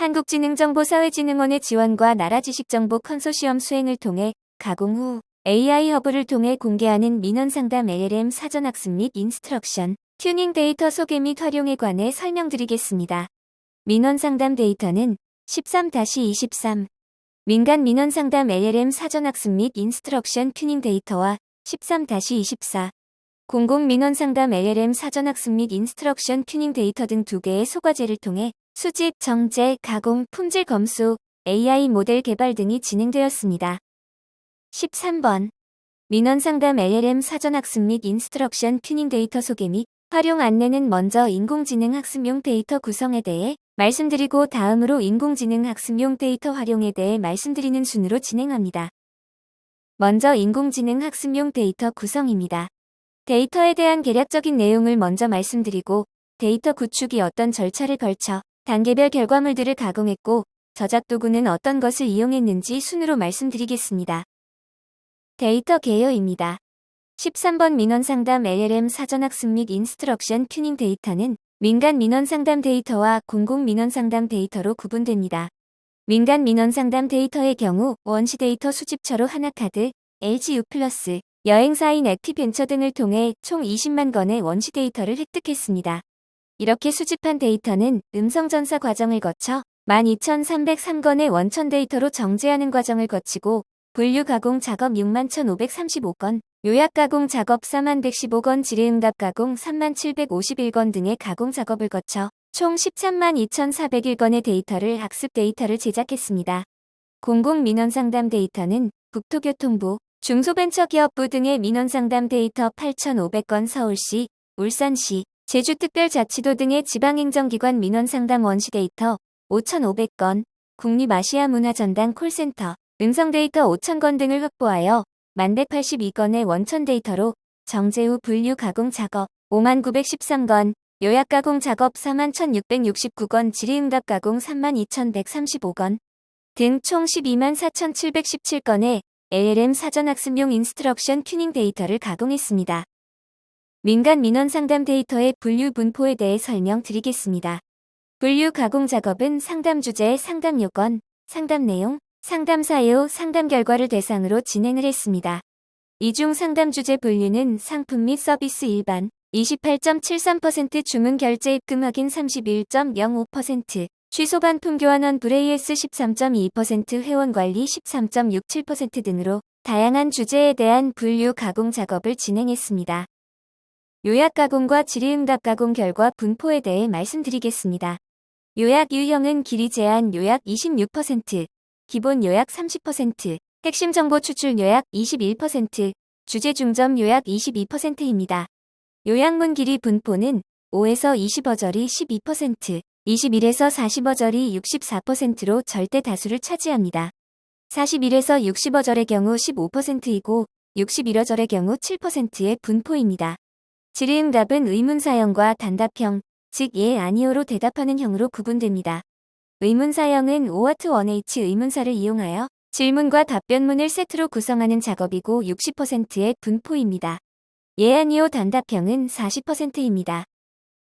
한국지능정보사회진흥원의 지원과 나라지식정보 컨소시엄 수행을 통해 가공 후 AI 허브를 통해 공개하는 민원상담 LLM 사전학습 및 인스트럭션, 튜닝 데이터 소개 및 활용에 관해 설명드리겠습니다. 민원상담 데이터는 13-23 민간 민원상담 LLM 사전학습 및 인스트럭션 튜닝 데이터와 13-24 공공 민원상담 LLM 사전학습 및 인스트럭션 튜닝 데이터 등 두 개의 소과제를 통해 수집, 정제, 가공, 품질 검수, AI 모델 개발 등이 진행되었습니다. 13번 민원 상담 LLM 사전 학습 및 인스트럭션 튜닝 데이터 소개 및 활용 안내는 먼저 인공지능 학습용 데이터 구성에 대해 말씀드리고 다음으로 인공지능 학습용 데이터 활용에 대해 말씀드리는 순으로 진행합니다. 먼저 인공지능 학습용 데이터 구성입니다. 데이터에 대한 개략적인 내용을 먼저 말씀드리고 데이터 구축이 어떤 절차를 걸쳐 단계별 결과물들을 가공했고 저작 도구는 어떤 것을 이용했는지 순으로 말씀드리겠습니다. 데이터 개요입니다. 13번 민원 상담 LLM 사전학습 및 인스트럭션 튜닝 데이터는 민간 민원 상담 데이터와 공공 민원 상담 데이터로 구분됩니다. 민간 민원 상담 데이터의 경우 원시 데이터 수집처로 하나카드, LGU 플러스, 여행사인 액티벤처 등을 통해 총 20만 건의 원시 데이터를 획득했습니다. 이렇게 수집한 데이터는 음성전사 과정을 거쳐 12,303건의 원천 데이터로 정제하는 과정을 거치고 분류 가공 작업 61,535건, 요약 가공 작업 4115건, 지뢰응답 가공 3751건 등의 가공 작업을 거쳐 총 13만 2,401건의 데이터를 학습 데이터를 제작했습니다. 공공 민원 상담 데이터는 국토교통부, 중소벤처기업부 등의 민원 상담 데이터 8,500건 서울시, 울산시, 제주특별자치도 등의 지방행정기관 민원 상담 원시 데이터 5,500건, 국립아시아문화전당 콜센터, 음성 데이터 5,000건 등을 확보하여 1182건의 원천 데이터로 정제 후 분류 가공 작업 5913건, 요약 가공 작업 41,669건, 질의응답 가공 32,135건 등 총 12만 4,717건의 LLM 사전학습용 인스트럭션 튜닝 데이터를 가공했습니다. 민간 민원 상담 데이터의 분류 분포에 대해 설명드리겠습니다. 분류 가공 작업은 상담 주제, 상담 요건, 상담 내용, 상담 사유, 상담 결과를 대상으로 진행을 했습니다. 이중 상담 주제 분류는 상품 및 서비스 일반 28.73% 주문 결제 입금 확인 31.05%, 취소 반품 교환원 브레이에스 13.2% 회원 관리 13.67% 등으로 다양한 주제에 대한 분류 가공 작업을 진행했습니다. 요약 가공과 질의응답 가공 결과 분포에 대해 말씀드리겠습니다. 요약 유형은 길이 제한 요약 26%, 기본 요약 30%, 핵심 정보 추출 요약 21%, 주제 중점 요약 22%입니다. 요약문 길이 분포는 5에서 20어절이 12%, 21에서 40어절이 64%로 절대 다수를 차지합니다. 41에서 60어절의 경우 15%이고 61어절의 경우 7%의 분포입니다. 질의응답은 의문사형과 단답형, 즉 예, 아니오로 대답하는 형으로 구분됩니다. 의문사형은 5와트 1H 의문사를 이용하여 질문과 답변문을 세트로 구성하는 작업이고 60%의 분포입니다. 예, 아니오 단답형은 40%입니다.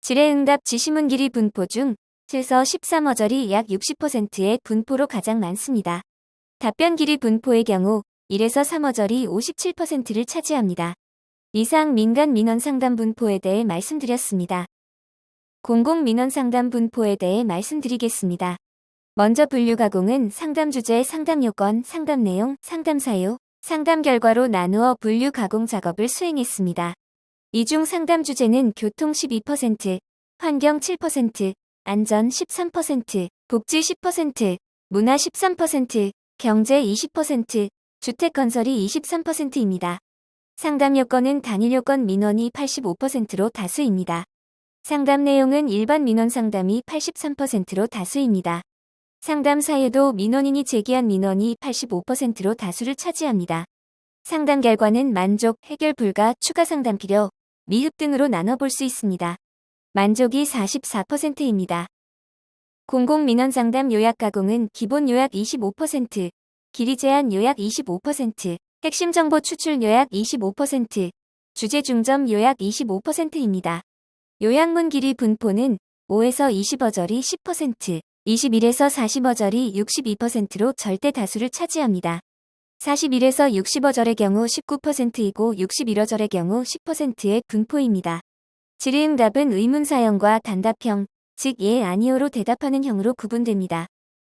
질의응답 지시문 길이 분포 중 7에서 13어절이 약 60%의 분포로 가장 많습니다. 답변 길이 분포의 경우 1에서 3어절이 57%를 차지합니다. 이상 민간 민원 상담 분포에 대해 말씀드렸습니다. 공공 민원 상담 분포에 대해 말씀드리겠습니다. 먼저 분류 가공은 상담 주제, 상담 요건, 상담 내용, 상담 사유, 상담 결과로 나누어 분류 가공 작업을 수행했습니다. 이 중 상담 주제는 교통 12%, 환경 7%, 안전 13%, 복지 10%, 문화 13%, 경제 20%, 주택 건설이 23%입니다. 상담 요건은 단일 요건 민원이 85%로 다수입니다. 상담 내용은 일반 민원 상담이 83%로 다수입니다. 상담 사유도 민원인이 제기한 민원이 85%로 다수를 차지합니다. 상담 결과는 만족, 해결 불가, 추가 상담 필요, 미흡 등으로 나눠볼 수 있습니다. 만족이 44%입니다. 공공 민원 상담 요약 가공은 기본 요약 25%, 길이 제한 요약 25%, 핵심 정보 추출 요약 25%, 주제 중점 요약 25%입니다. 요약문 길이 분포는 5에서 20어절이 10%, 21에서 40어절이 62%로 절대 다수를 차지합니다. 41에서 60어절의 경우 19%이고 61어절의 경우 10%의 분포입니다. 질의응답은 의문사형과 단답형, 즉 예, 아니오로 대답하는 형으로 구분됩니다.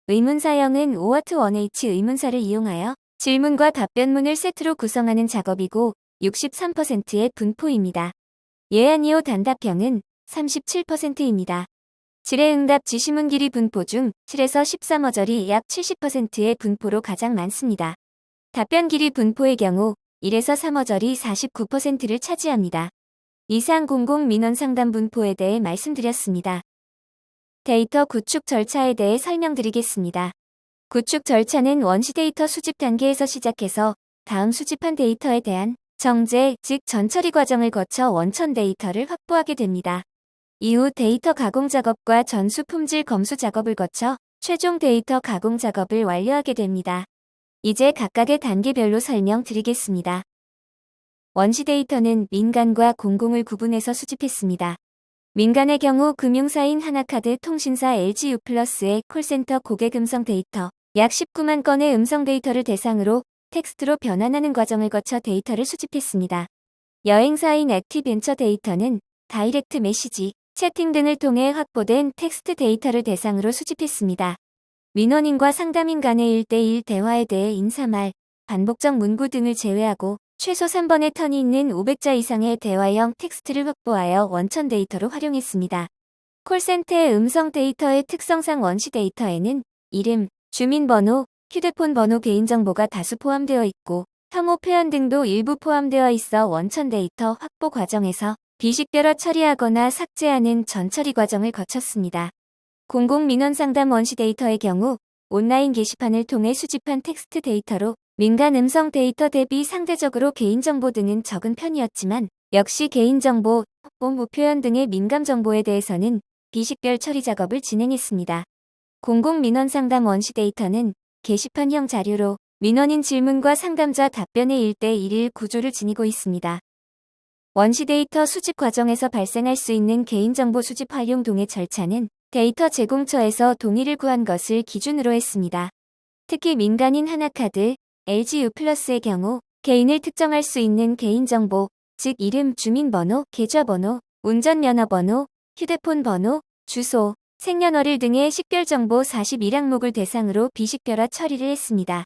의문사형은 OAT 1H 의문사를 이용하여 질문과 답변문을 세트로 구성하는 작업이고 63%의 분포입니다. 예, 아니오 단답형은 37%입니다. 질의응답 지시문 길이 분포 중 7에서 13어절이 약 70%의 분포로 가장 많습니다. 답변 길이 분포의 경우 1에서 3어절이 49%를 차지합니다. 이상 공공 민원 상담 분포에 대해 말씀드렸습니다. 데이터 구축 절차에 대해 설명드리겠습니다. 구축 절차는 원시 데이터 수집 단계에서 시작해서 다음 수집한 데이터에 대한 정제, 즉 전처리 과정을 거쳐 원천 데이터를 확보하게 됩니다. 이후 데이터 가공 작업과 전수 품질 검수 작업을 거쳐 최종 데이터 가공 작업을 완료하게 됩니다. 이제 각각의 단계별로 설명드리겠습니다. 원시 데이터는 민간과 공공을 구분해서 수집했습니다. 민간의 경우 금융사인 하나카드 통신사 LGU 플러스의 콜센터 고객 음성 데이터 약 19만 건의 음성 데이터를 대상으로 텍스트로 변환하는 과정을 거쳐 데이터를 수집했습니다. 여행사인 액티벤처 데이터는 다이렉트 메시지, 채팅 등을 통해 확보된 텍스트 데이터를 대상으로 수집했습니다. 민원인과 상담인 간의 1대1 대화에 대해 인사말, 반복적 문구 등을 제외하고 최소 3번의 턴이 있는 500자 이상의 대화형 텍스트를 확보하여 원천 데이터로 활용했습니다. 콜센터의 음성 데이터의 특성상 원시 데이터에는 이름, 주민번호, 휴대폰 번호 개인정보가 다수 포함되어 있고 혐오 표현 등도 일부 포함되어 있어 원천 데이터 확보 과정에서 비식별화 처리하거나 삭제하는 전처리 과정을 거쳤습니다. 공공민원 상담 원시 데이터의 경우 온라인 게시판을 통해 수집한 텍스트 데이터로 민간 음성 데이터 대비 상대적으로 개인정보 등은 적은 편이었지만 역시 개인정보, 홍보 표현 등의 민감 정보에 대해서는 비식별 처리 작업을 진행했습니다. 공공민원 상담 원시 데이터는 게시판형 자료로 민원인 질문과 상담자 답변의 1대1일 구조를 지니고 있습니다. 원시 데이터 수집 과정에서 발생할 수 있는 개인정보 수집 활용 동의 절차는 데이터 제공처에서 동의를 구한 것을 기준으로 했습니다. 특히 민간인 하나카드, LGU 플러스의 경우 개인을 특정할 수 있는 개인정보, 즉 이름, 주민번호, 계좌번호, 운전면허번호, 휴대폰 번호, 주소, 생년월일 등의 식별정보 41항목을 대상으로 비식별화 처리를 했습니다.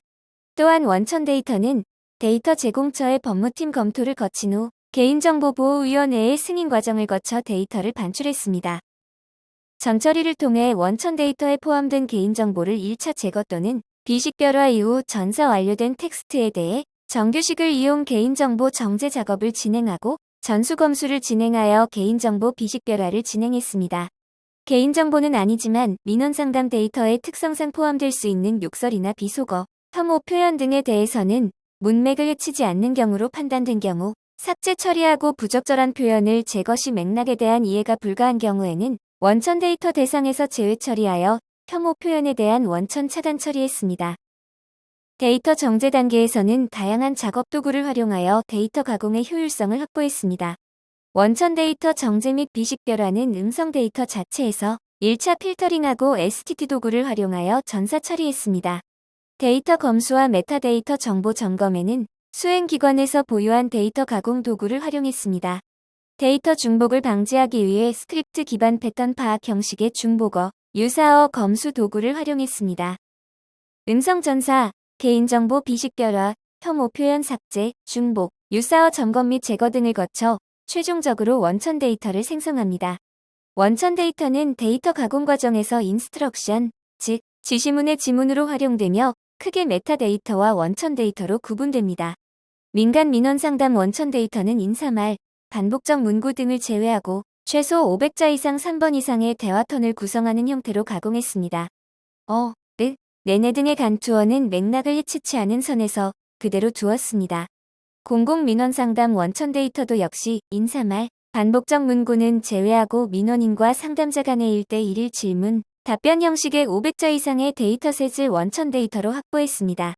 또한 원천 데이터는 데이터 제공처의 법무팀 검토를 거친 후 개인정보보호위원회의 승인 과정을 거쳐 데이터를 반출했습니다. 전처리를 통해 원천 데이터에 포함된 개인정보를 1차 제거 또는 비식별화 이후 전사 완료된 텍스트에 대해 정규식을 이용 개인정보 정제 작업을 진행하고 전수검수를 진행하여 개인정보 비식별화를 진행했습니다. 개인정보는 아니지만 민원상담 데이터의 특성상 포함될 수 있는 욕설이나 비속어, 혐오 표현 등에 대해서는 문맥을 해치지 않는 경우로 판단된 경우 삭제 처리하고 부적절한 표현을 제거 시 맥락에 대한 이해가 불가한 경우에는 원천 데이터 대상에서 제외 처리하여 혐오 표현에 대한 원천 차단 처리했습니다. 데이터 정제 단계에서는 다양한 작업 도구를 활용하여 데이터 가공의 효율성을 확보했습니다. 원천 데이터 정제 및 비식별화는 음성 데이터 자체에서 1차 필터링하고 STT 도구를 활용하여 전사 처리했습니다. 데이터 검수와 메타데이터 정보 점검에는 수행기관에서 보유한 데이터 가공 도구를 활용했습니다. 데이터 중복을 방지하기 위해 스크립트 기반 패턴 파악 형식의 중복어, 유사어 검수 도구를 활용했습니다. 음성 전사, 개인정보 비식별화, 혐오 표현 삭제, 중복, 유사어 점검 및 제거 등을 거쳐 최종적으로 원천 데이터를 생성합니다. 원천 데이터는 데이터 가공 과정에서 인스트럭션, 즉 지시문의 지문으로 활용되며 크게 메타 데이터와 원천 데이터로 구분됩니다. 민간 민원 상담 원천 데이터는 인사말, 반복적 문구 등을 제외하고 최소 500자 이상 3번 이상의 대화턴을 구성하는 형태로 가공했습니다. 어, 르, 네네 등의 간투어는 맥락을 해치지 않은 선에서 그대로 두었습니다. 공공민원 상담 원천 데이터도 역시 인사말, 반복적 문구는 제외하고 민원인과 상담자 간의 1대1일 질문, 답변 형식의 500자 이상의 데이터셋을 원천 데이터로 확보했습니다.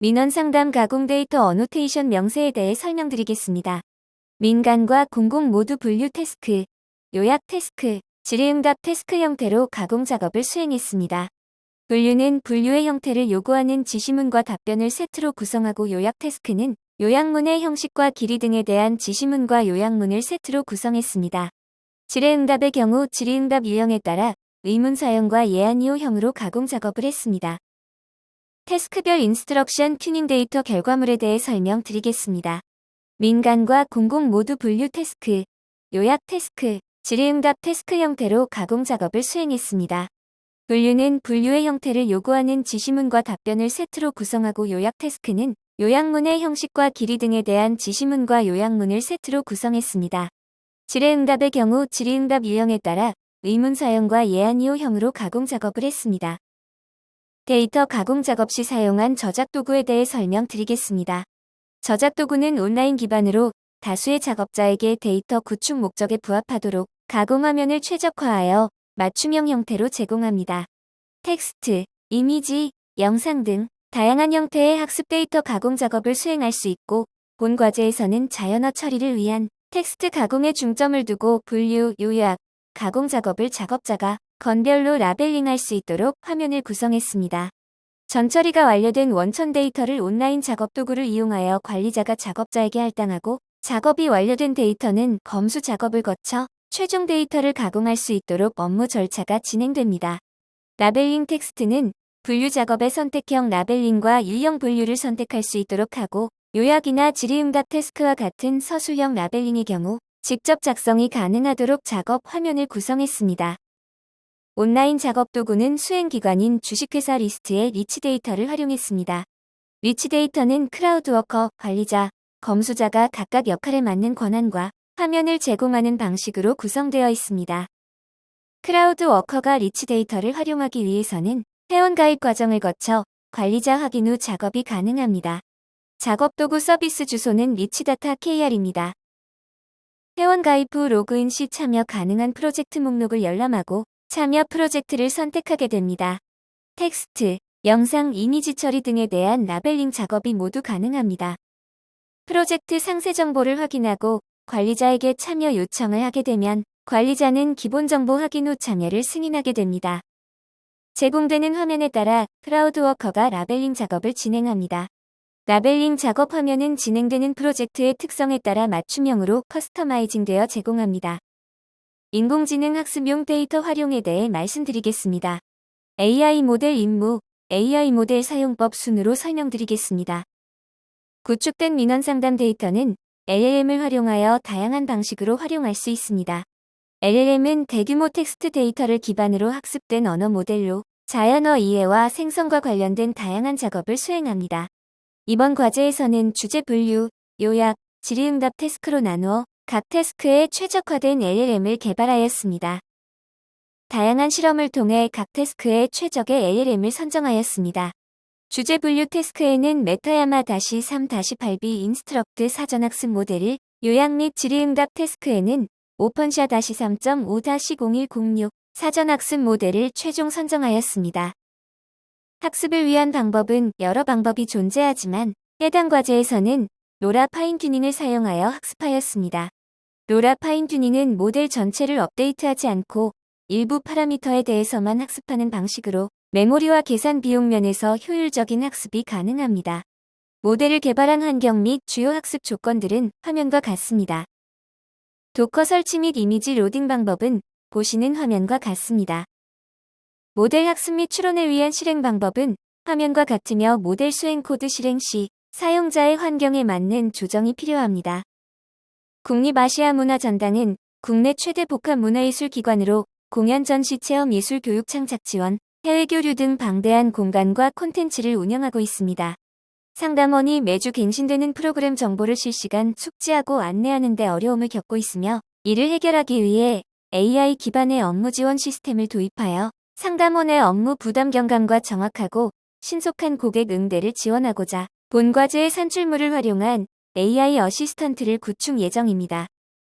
민원 상담 가공 데이터 어노테이션 명세에 대해 설명드리겠습니다. 민간과 공공 모두 분류 태스크, 요약 태스크, 질의응답 태스크 형태로 가공 작업을 수행했습니다. 분류는 분류의 형태를 요구하는 지시문과 답변을 세트로 구성하고 요약 태스크는 요약문의 형식과 길이 등에 대한 지시문과 요약문을 세트로 구성했습니다. 질의응답의 경우 질의응답 유형에 따라 의문 사용과 예안 이호형으로 가공 작업을 했습니다. 태스크별 인스트럭션 튜닝 데이터 결과물에 대해 설명드리겠습니다. 민간과 공공 모두 분류 태스크, 요약 태스크, 질의응답 태스크 형태로 가공 작업을 수행했습니다. 분류는 분류의 형태를 요구하는 지시문과 답변을 세트로 구성하고 요약 태스크는 요약문의 형식과 길이 등에 대한 지시문과 요약문을 세트로 구성했습니다. 질의응답의 경우 질의응답 유형에 따라 의문 사용과 예안 이호형으로 가공 작업을 했습니다. 데이터 가공 작업 시 사용한 저작 도구에 대해 설명드리겠습니다. 저작 도구는 온라인 기반으로 다수의 작업자에게 데이터 구축 목적에 부합하도록 가공 화면을 최적화하여 맞춤형 형태로 제공합니다. 텍스트, 이미지, 영상 등 다양한 형태의 학습 데이터 가공 작업을 수행할 수 있고 본 과제에서는 자연어 처리를 위한 텍스트 가공에 중점을 두고 분류, 요약, 가공 작업을 작업자가 건별로 라벨링할 수 있도록 화면을 구성했습니다. 전처리가 완료된 원천 데이터를 온라인 작업 도구를 이용하여 관리자가 작업자에게 할당하고 작업이 완료된 데이터는 검수 작업을 거쳐 최종 데이터를 가공할 수 있도록 업무 절차가 진행됩니다. 라벨링 텍스트는 분류 작업의 선택형 라벨링과 일형 분류를 선택할 수 있도록 하고 요약이나 질의응답 태스크와 같은 서술형 라벨링의 경우 직접 작성이 가능하도록 작업 화면을 구성했습니다. 온라인 작업 도구는 수행기관인 주식회사 리스트의 리치 데이터를 활용했습니다. 리치 데이터는 크라우드워커, 관리자, 검수자가 각각 역할에 맞는 권한과 화면을 제공하는 방식으로 구성되어 있습니다. 크라우드워커가 리치 데이터를 활용하기 위해서는 회원 가입 과정을 거쳐 관리자 확인 후 작업이 가능합니다. 작업 도구 서비스 주소는 리치다타 KR입니다. 회원 가입 후 로그인 시 참여 가능한 프로젝트 목록을 열람하고 참여 프로젝트를 선택하게 됩니다. 텍스트, 영상, 이미지 처리 등에 대한 라벨링 작업이 모두 가능합니다. 프로젝트 상세 정보를 확인하고 관리자에게 참여 요청을 하게 되면 관리자는 기본 정보 확인 후 참여를 승인하게 됩니다. 제공되는 화면에 따라 크라우드워커가 라벨링 작업을 진행합니다. 라벨링 작업 화면은 진행되는 프로젝트의 특성에 따라 맞춤형으로 커스터마이징되어 제공합니다. 인공지능 학습용 데이터 활용에 대해 말씀드리겠습니다. AI 모델 임무, AI 모델 사용법 순으로 설명드리겠습니다. 구축된 민원 상담 데이터는 LLM을 활용하여 다양한 방식으로 활용할 수 있습니다. LLM은 대규모 텍스트 데이터를 기반으로 학습된 언어 모델로 자연어 이해와 생성과 관련된 다양한 작업을 수행합니다. 이번 과제에서는 주제 분류, 요약, 질의응답 태스크로 나누어 각 태스크에 최적화된 LLM을 개발하였습니다. 다양한 실험을 통해 각 태스크에 최적의 LLM을 선정하였습니다. 주제 분류 태스크에는 메타야마 3-8B 인스트럭트 사전학습 모델을 요약 및 질의응답 태스크에는 오펀샤 3.5-0106 사전학습 모델을 최종 선정하였습니다. 학습을 위한 방법은 여러 방법이 존재하지만 해당 과제에서는 로라 파인튜닝을 사용하여 학습하였습니다. 로라 파인튜닝은 모델 전체를 업데이트하지 않고 일부 파라미터에 대해서만 학습하는 방식으로 메모리와 계산 비용 면에서 효율적인 학습이 가능합니다. 모델을 개발한 환경 및 주요 학습 조건들은 화면과 같습니다. 도커 설치 및 이미지 로딩 방법은 보시는 화면과 같습니다. 모델 학습 및 추론을 위한 실행 방법은 화면과 같으며 모델 수행 코드 실행 시 사용자의 환경에 맞는 조정이 필요합니다. 국립아시아 문화전당은 국내 최대 복합 문화예술 기관으로 공연 전시 체험 예술 교육 창작 지원, 해외 교류 등 방대한 공간과 콘텐츠를 운영하고 있습니다. 상담원이 매주 갱신되는 프로그램 정보를 실시간 숙지하고 안내하는 데 어려움을 겪고 있으며 이를 해결하기 위해 AI 기반의 업무 지원 시스템을 도입하여 상담원의 업무 부담 경감과 정확하고 신속한 고객 응대를 지원하고자 본 과제의 산출물을 활용한 AI 어시스턴트를 구축 예정입니다.